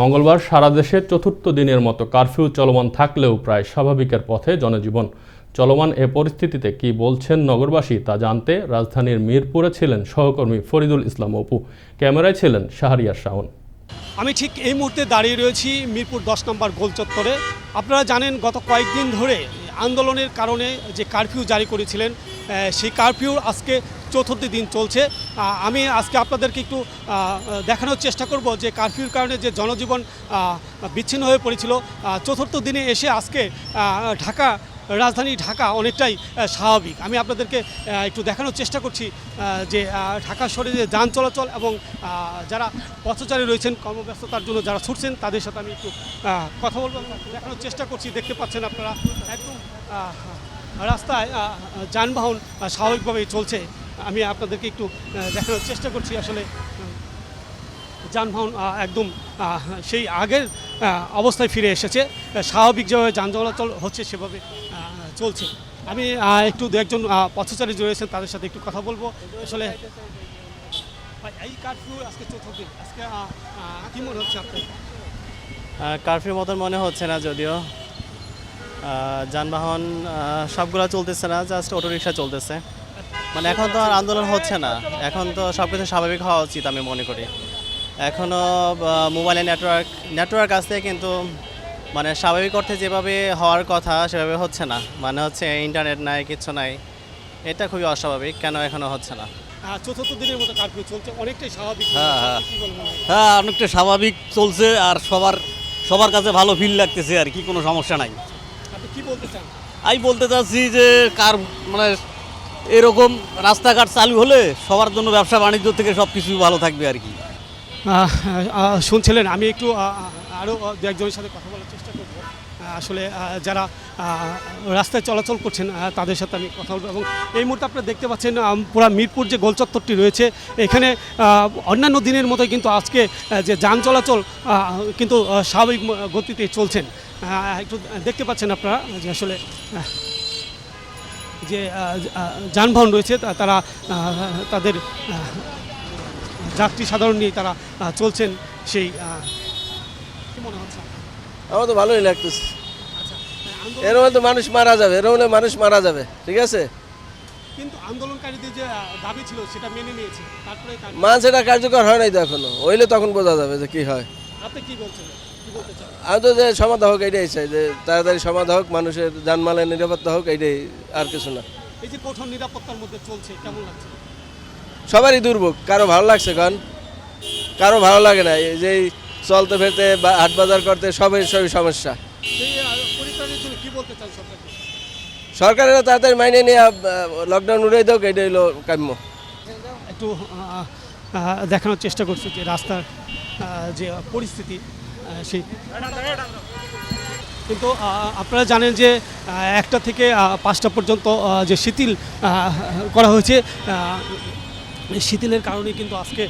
মঙ্গলবার সারা দেশে চতুর্থ দিনের মতো কারফিউ চলমান থাকলেও প্রায় স্বাভাবিকের পথে জনজীবন। চলমান এ পরিস্থিতিতে কি বলছেন নগরবাসী তা জানতে রাজধানীর মিরপুরে ছিলেন সহকর্মী ফরিদুল ইসলাম অপু। ক্যামেরায় ছিলেন শাহরিয়ার শাওন। আমি ঠিক এই মুহূর্তে দাঁড়িয়ে রয়েছি মিরপুর দশ নম্বর গোল চত্বরে। আপনারা জানেন, গত কয়েকদিন ধরে আন্দোলনের কারণে যে কারফিউ জারি করেছিলেন সেই কারফিউ আজকে চতুর্থ দিন চলছে। আমি আজকে আপনাদেরকে একটু দেখানোর চেষ্টা করব যে কারফিউর কারণে যে জনজীবন বিচ্ছিন্ন হয়ে পড়েছিল। চতুর্থ দিনে এসে আজকে ঢাকা, রাজধানী ঢাকা অনেকটাই স্বাভাবিক। আমি আপনাদেরকে একটু দেখানোর চেষ্টা করছি যে ঢাকা শহরে যে যান চলাচল এবং যারা পথচারী রয়েছেন, কর্মব্যস্ততার জন্য যারা ছুটছেন, তাদের সাথে আমি একটু কথা বলব দেখানোর চেষ্টা করছি। দেখতে পাচ্ছেন আপনারা, একদম রাস্তায় যানবাহন স্বাভাবিকভাবেই চলছে। আমি আপনাদেরকে একটু দেখানোর চেষ্টা করছি। আসলে যানবাহন একদম সেই আগের অবস্থায় ফিরে এসেছে। স্বাভাবিক যেভাবে যান চলাচল হচ্ছে সেভাবে চলছে। আমি একটু দু একজন পথচারী রয়েছেন তাদের সাথে একটু কথা বলব। আসলে এই কারফিউ আজকে চতুর্থ দিন। আজকে কি মনে হচ্ছে আপনার? কারফিউর মতন মনে হচ্ছে না যদিও। যানবাহন সবগুলো চলতেছে না জাস্ট অটোরিকশা চলতেছে। মানে এখন তো আর আন্দোলন হচ্ছে না। এখন তো সব কিছু স্বাভাবিক হওয়া উচিত আমি মনে করি। এখনও মোবাইলে নেটওয়ার্ক নেটওয়ার্ক আছে কিন্তু মানে স্বাভাবিক অর্থে যেভাবে হওয়ার কথা সেভাবে হচ্ছে না। মানে হচ্ছে ইন্টারনেট নাই কিচ্ছু নাই। এটা খুবই অস্বাভাবিক কেন এখনও হচ্ছে না? আহ, চতুর্থ দিনের মতো কারফিউ চলছে অনেকটাই স্বাভাবিক। হ্যাঁ, হ্যাঁ। হয়? হ্যাঁ অনেকটা স্বাভাবিক চলছে আর সবার সবার কাছে ভালো ফিল লাগতেছে আর কি কোনো সমস্যা নাই। আপনি কি বলতে চান? আমি বলতে চাচ্ছি যে কার মানে এরকম রাস্তাঘাট চালু হলে সবার জন্য ব্যবসা বাণিজ্য থেকে সব কিছু ভালো থাকবে আর কি। শুনছিলেন, আমি একটু আরও দু একজনের সাথে কথা বলার চেষ্টা করব। আসলে যারা রাস্তায় চলাচল করছেন তাদের সাথে আমি কথা বলব এবং এই মুহূর্তে আপনারা দেখতে পাচ্ছেন পুরা মিরপুর যে গোলচত্বরটি রয়েছে, এখানে অন্যান্য দিনের মতোই কিন্তু আজকে যে যান চলাচল কিন্তু স্বাভাবিক গতিতে চলছেন। একটু দেখতে পাচ্ছেন আপনারা যে আসলে যে যানবাহন রয়েছে তা- তারা তাদের যাত্রী সাধারণ নিয়ে তারা চলছেন সেই মনে হচ্ছে? আমার তো ভালোই লাগতেছে। আচ্ছা আন্দোলন- এর মধ্যে মানুষ মারা যাবে এর মধ্যে মানুষ মারা যাবে ঠিক আছে? কিন্তু আন্দোলনকারীদের যে দাবি ছিল সেটা মেনে নিয়েছে। তারপরে এটা কার্যকর হয় নাই তো এখনও। হইলে তখন বোঝা যাবে যে কি হয়। আপনি কি বলছেন? আমি তো যে সমাধা হোক এটাই চাই যে তাড়াতাড়ি সমাধা হোক মানুষের যানমালের নিরাপত্তা হোক এইটাই আর কিছু না। এই যে কঠোর নিরাপত্তার মধ্যে চলছে কেমন লাগছে? সবারই দুর্ভোগ কারও ভালো লাগছে কারণ কারও ভালো লাগে না এই যে চলতে ফেরতে বা হাট বাজার করতে সবই সবই সমস্যা। সরকারের তাড়াতাড়ি মাইনে নিয়ে লকডাউন উড়াই দেওক এটাই হলো কাম্য। একটু দেখানোর চেষ্টা করছি যে রাস্তার যে পরিস্থিতি সেই। কিন্তু আপনারা জানেন যে একটা থেকে পাঁচটা পর্যন্ত যে শিথিল করা হয়েছে শিথিলের কারণে কিন্তু আজকে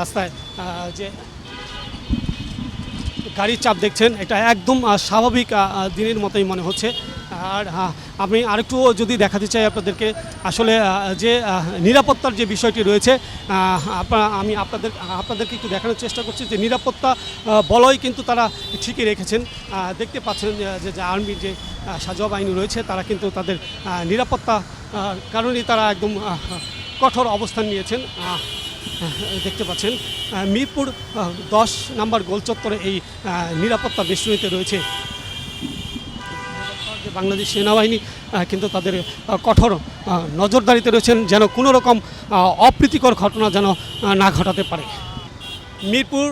রাস্তায় যে গাড়ির চাপ দেখছেন, এটা একদম স্বাভাবিক দিনের মতোই মনে হচ্ছে। আর আমি আরেকটু যদি দেখাতে চাই আপনাদেরকে, আসলে যে নিরাপত্তার যে বিষয়টি রয়েছে আমি আপনাদের, আপনাদেরকে একটু দেখানোর চেষ্টা করছি যে নিরাপত্তা বলয় কিন্তু তারা ঠিকই রেখেছেন। দেখতে পাচ্ছেন যে- যে আর্মির যে সাজোয়া বাহিনী রয়েছে, তারা কিন্তু তাদের নিরাপত্তা কারণেই তারা একদম কঠোর অবস্থান নিয়েছেন। দেখতে পাচ্ছেন মিরপুর দশ নাম্বার গোলচত্বরে এই নিরাপত্তা বেষ্টনীতে রয়েছে। বাংলাদেশ সেনাবাহিনী কিন্তু তাদের কঠোর নজরদারিতে রয়েছেন যেন কোনো রকম অপ্রীতিকর ঘটনা যেন না ঘটাতে পারে। মিরপুর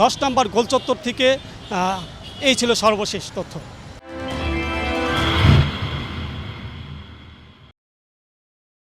দশ নম্বর গোলচত্বর থেকে এই ছিল সর্বশেষ তথ্য।